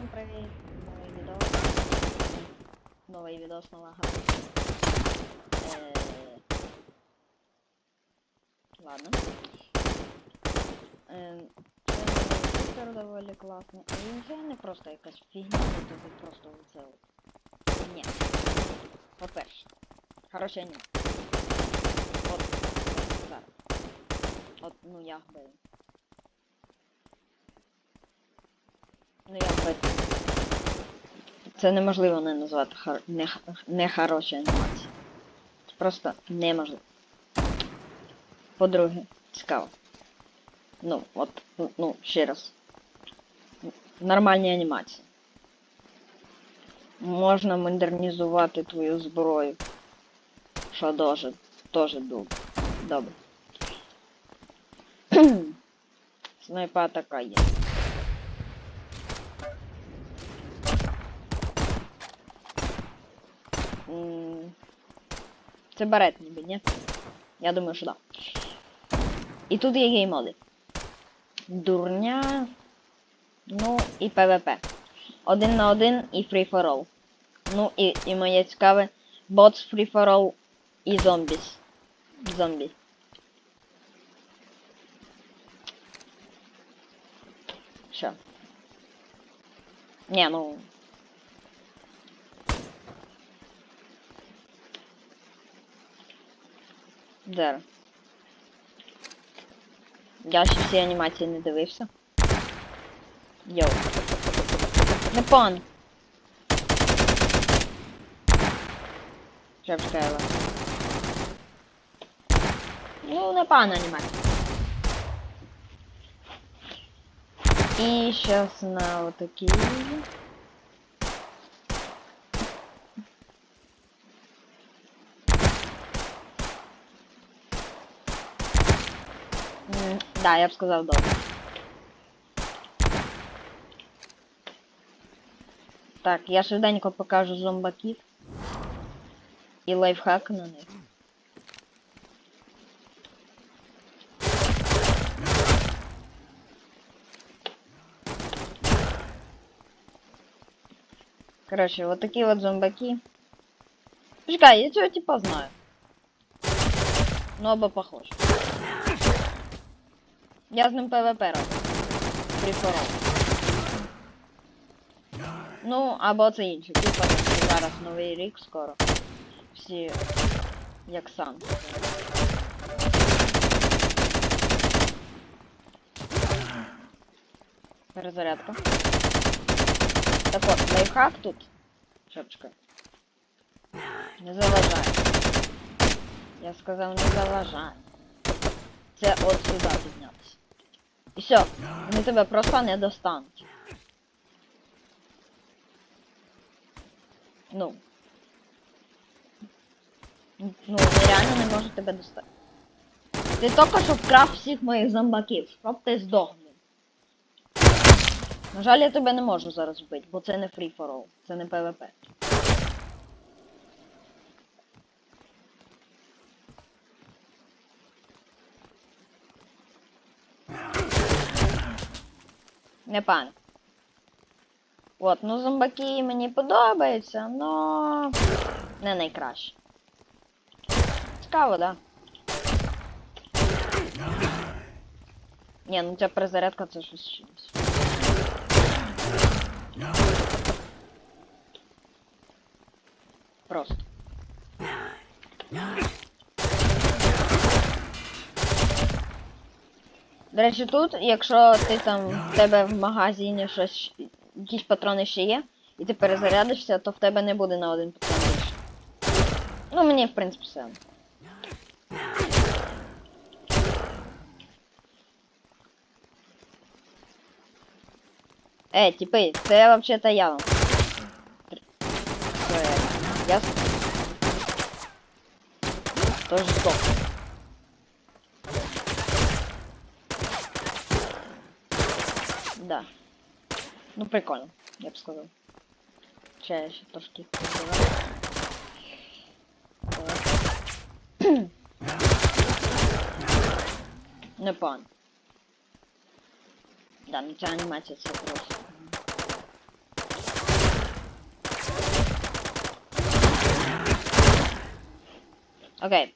Всім привіт! Новий відос. Новий відос, нова гра. Е... Ладно. Це супер доволі класно. І це не просто якась фігня, тобі просто от. Ні. По-перше. Хороше ні. От. От, ну би. Ну як би. Це неможливо не назвати хар... не, х- не хороші анімації. Це просто неможливо. По-друге, цікаво. Ну, от, ну, ну, ще раз. Нормальні анімації. Можна модернізувати твою зброю. Що дуже, дуже добре. Добре. Снайпа така є. М, Це барет ніби, ні? Я думаю, що да. І тут є геймоди. Дурня. Ну і ПВП. Один на один і free for all. Ну і, і моє цікаве. Bots free for all і зомбіс. Зомбі. Що? Ні, ну. Зараз. Я ще всі анімації не дивився. Йоу. Не пан. Б? Ну, не пан анімація. І сейчас на вот Да, я б сказав добре. Так, я швиденько покажу зомбаків. І лайфхак на них. Короче, вот такие вот зомбаки. Почекай, я цього типа знаю. Ну, оба похож. Я з ним ПВП роблю. Прифором. Ну, або це інший. Типа зараз новий рік скоро. Всі як сам. Перезарядка. Так от, лайфхак тут. Шепчика. Не заважай. Я сказав, не заважай. Це от сюди піднятися. І все, вони тебе просто не достануть. Ну. Ну, вони реально не можуть тебе достати. Ти тільки що вкрав всіх моїх зомбаків, щоб ти здохнув. На жаль, я тебе не можу зараз вбити, бо це не free for all, це не PvP. Не пан. От, ну зомбаки мені подобаються, но не найкраще. Цікаво, да? Ні, ну ця перезарядка це щось чимось. Просто. До речі, тут, якщо ти там в тебе в магазині щось, якісь патрони ще є, і ти перезарядишся, то в тебе не буде на один патрон. Ну, мені, в принципі, все. Е, типи, це вообще-то я вам. Це я. Тоже стоп. Да. Ну прикольно, я бы сказал. Че я ще трошки Не Непогано. Да, ну тебя анимация. це просто. Окей.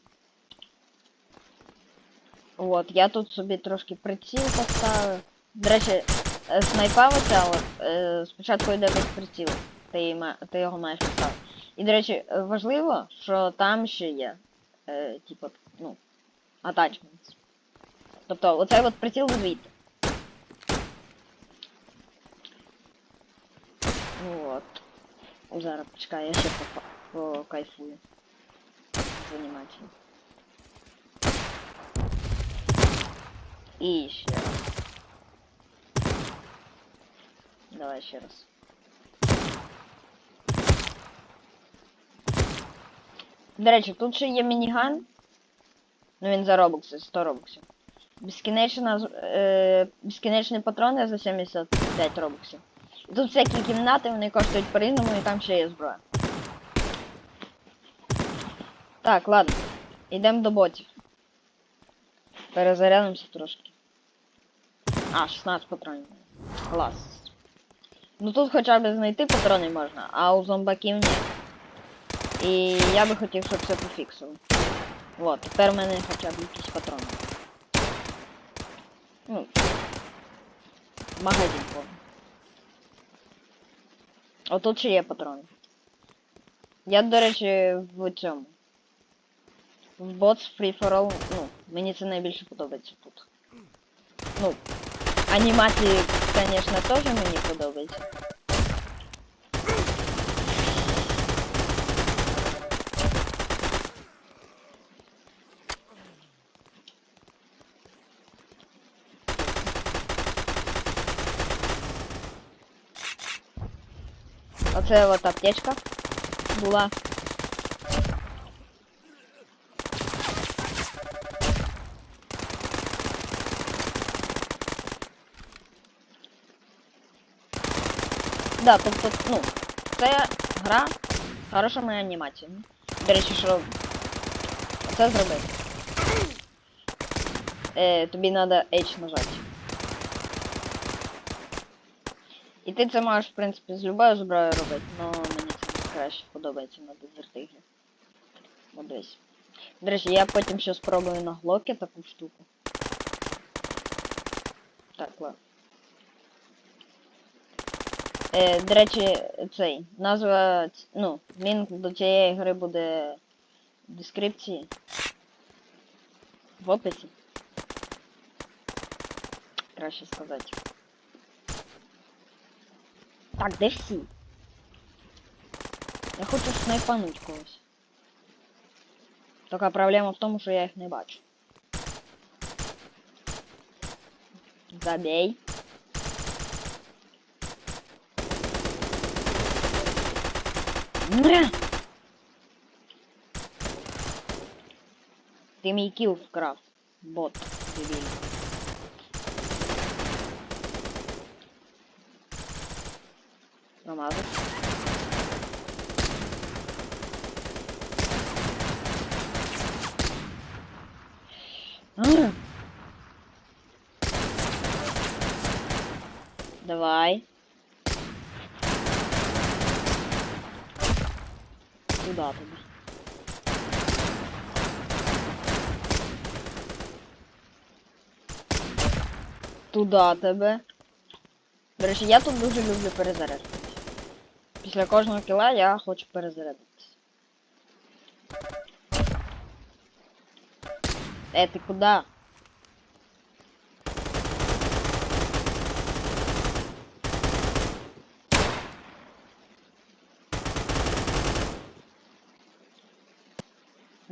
Вот, я тут собі трошки приціл поставив. До речі снайпа оця е, спочатку йде без прицілу. Ти, ти його маєш поставити. І, до речі, е, важливо, що там ще є. Е, типу, ну, attachments. Тобто, оцей от приціл звідти. Вот. Зараз почекай, я ще по, по кайфую. Занімательно. І ще раз. Давай ще раз. До речі, тут ще є мініган. Ну він за робокси, 100 робоксів. Безкінечна, е, безкінечні патрони за 75 робоксів. І тут всякі кімнати, вони коштують по-різному, і там ще є зброя. Так, ладно. Йдемо до ботів. Перезарядимося трошки. А, 16 патронів. Клас. Ну тут хоча б знайти патрони можна, а у зомбаків ні. І я би хотів, щоб це пофіксили. Вот, тепер в мене хоча б якісь патрони. Ну. Магазин повний. Отут ще є патрони. Я, до речі, в цьому. В Bots Free for All, ну, мені це найбільше подобається тут. Ну, анімації, звісно, теж мені подобаються. Оце от аптечка була. Да, тобто, ну, це гра з хорошими анімаціями. До речі, що це зробити. Е, тобі треба H нажати. І ти це можеш, в принципі, з любою зброєю робити, але мені це краще подобається на дезертиглі. От дивись. До речі, я потім ще спробую на глокі таку штуку. Так, ладно. Е, до речі, цей, назва, ну, лінк до цієї гри буде в дескрипції. В описі. Краще сказати. Так, де всі? Я хочу снайпануть когось. Така проблема в тому, що я їх не бачу. Забей. Не! Ти мій кіл вкрав. Бот. Дебільний. Промазав. Давай. Куда тобі? Туда тебе. До речі, я тут дуже люблю перезаряджатися. Після кожного кіла я хочу перезарядитися. Е, ти куди?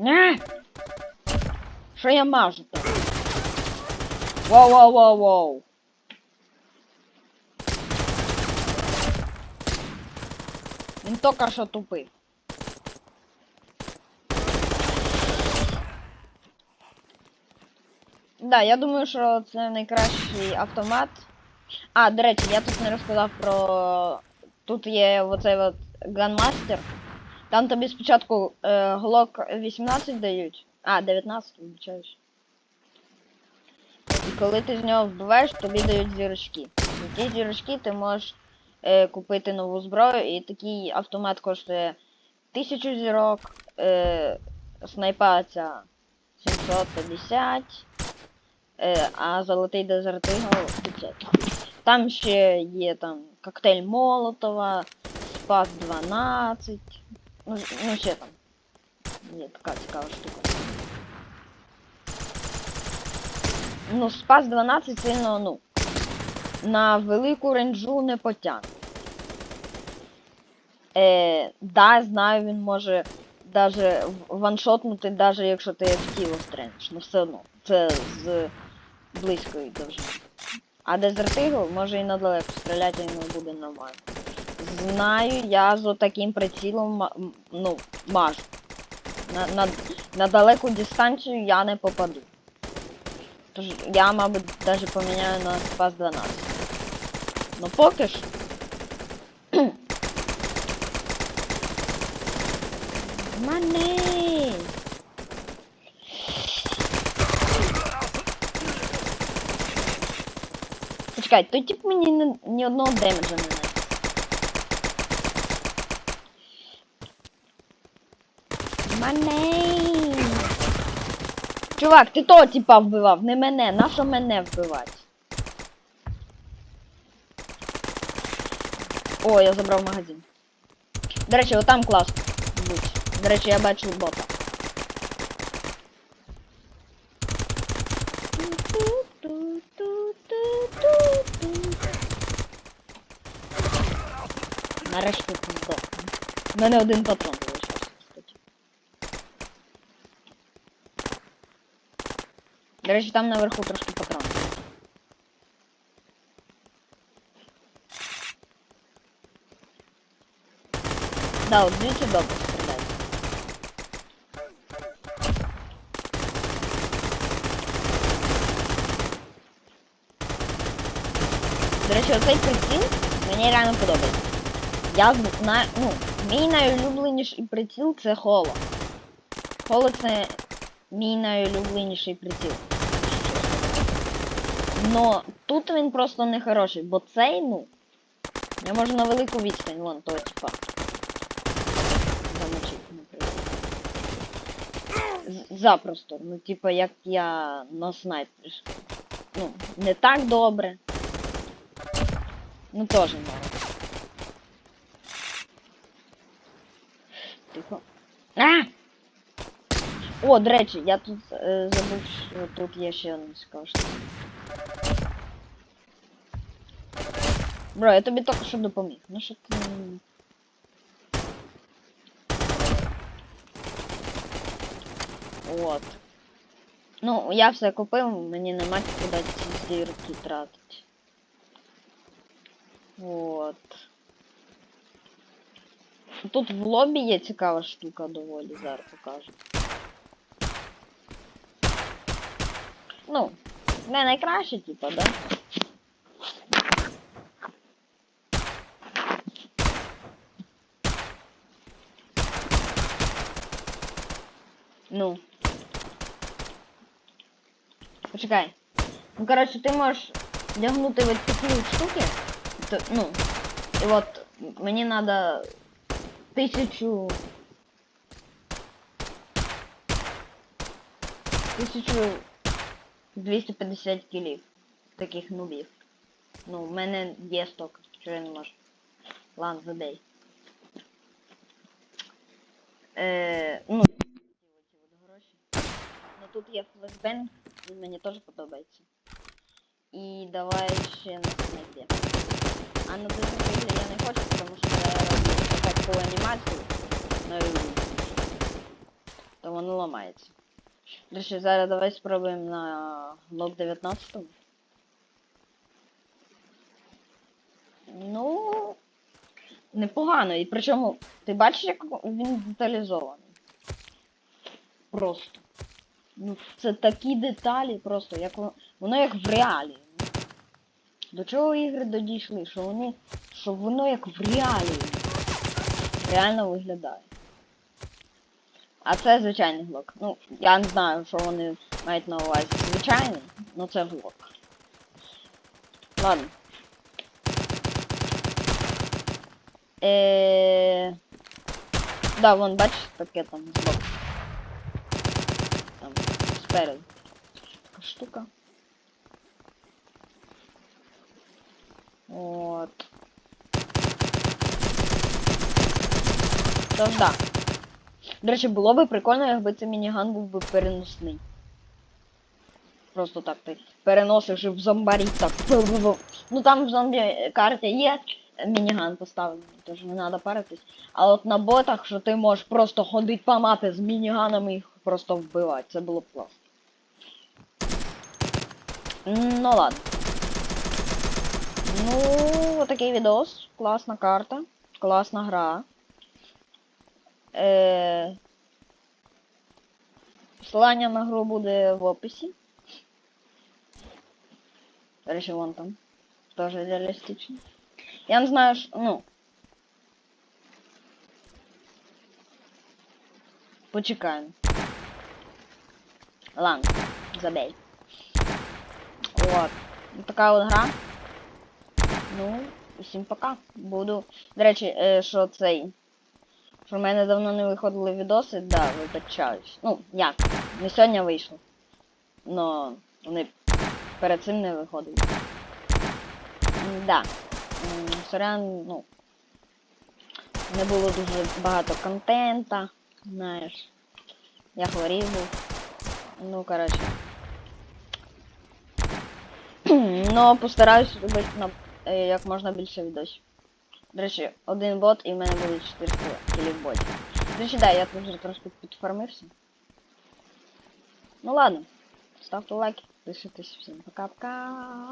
Не! Що я мажу там? Воу-воу-воу-воу! Він тільки що тупив. Да, я думаю, що це найкращий автомат. А, до речі, я тут не розказав про. Тут є оцей от Gunmaster. Там тобі спочатку е, Glock 18 дають. А, 19, вибачаюсь. І коли ти з нього вбиваєш, тобі дають зірочки. І ті зірочки ти можеш е, купити нову зброю, і такий автомат коштує 1000 зірок, е, снайпа ця 750, е, а золотий дезерт Eagle 500. Там ще є там коктейль Молотова, Спас 12. Ну, ну ще там. Є така цікава штука. Ну, Спас 12 сильно, ну. На велику ренджу не потягне. Е, да, знаю, він може даже ваншотнути, даже якщо ти в тіло стрельнеш. Ну все одно. Це з близької довжини. А Eagle може і надалеко стріляти, не буде нормально. Знаю, я з таким прицілом ну, мажу. На, на, на далеку дистанцію я не попаду. Я, мабуть, даже поміняю на Спас 12. Ну поки ж. Мане! Почекай, той тип мені ні, ні одного демеджа не нанес. Мане! Чувак, ти того типа вбивав, не мене. Нащо мене вбивати? О, я забрав магазин. До речі, отам клас. Будь. До речі, я бачу бота. Нарешті здох. У мене один патрон До речі, там наверху трошки патронів. Да, от звідси добре стріляють. До речі, оцей приціл мені реально подобається. Я знаю, ну, мій найулюбленіший приціл це холо. Холо це мій найулюбленіший приціл. Но тут він просто не хороший, бо цей, ну. Я можу на велику відстань, вон того типа. Замочить, наприклад. Запросто. Ну, типа, як я на снайпері. Ну, не так добре. Ну теж мало. Тихо. А! О, до речі, я тут е, забув, що тут є ще одна цікава штука. Бро, я тобі тільки що допоміг. Ну що ти. От. Ну, я все купив, мені нема куди ці зірки тратити. От. Тут в лобі є цікава штука доволі, зараз покажу. Ну, не найкраще, типа, да? Ну. Почекай. Ну, коротше, ти можеш лягнути в такі штуки. То, ну, і от мені надо тисячу. Тисячу 250 кілів таких нубів. Ну, в мене є сток, що я не можу. Ладно, забей. Е, ну, ці от гроші. Ну тут є флешбенг, він мені теж подобається. І давай ще на снайпі. А на дезертиглі я не хочу, тому що я роблю таку анімацію. Ну і то воно ламається. Речі, зараз давай спробуємо на лог 19. Ну, непогано. І причому, ти бачиш, як він деталізований? Просто. Ну, це такі деталі просто, як во- воно як в реалі. До чого ігри додійшли? Що вони. Що воно як в реалі. Реально виглядає. А це звичайний глок. Ну, я не знаю, що вони мають на увазі. Звичайний, ну це глок. Ладно. Е... Да, вон, бачиш, таке там збоку. Спереду. Така штука. От. Тож да. До речі, було би прикольно, якби цей мініган був би переносний. Просто так ти переносиш в зомбарі так. Ну там в зомбі карті є мініган поставлений, тож не треба паритись. А от на ботах, що ти можеш просто ходити по мапі з мініганами і їх просто вбивати. Це було б класно. Ну ладно. Ну, отакий відос. Класна карта. Класна гра. Е... Посилання на гру буде в описі. Речі, вон там. Тоже реалістично. Я не знаю, що, ну. Почекаємо. Ладно, забей. От. Ну, така от гра. Ну, усім пока. Буду. До речі, е, що цей. Що в мене давно не виходили відоси, да, вибачаюсь. Ну, як? Не сьогодні вийшло. Но вони перед цим не виходили. Да. Сорян, ну. Не було дуже багато контента. Знаєш. Я хворів. Ну, коротше. Но постараюсь робити на е, як можна більше відосів. До речі, один бот і в мене буде 400 кілів ботів. До речі, да, я тут вже трошки підформився. Ну ладно. Ставте лайки, пишитесь всім. Пока-пока.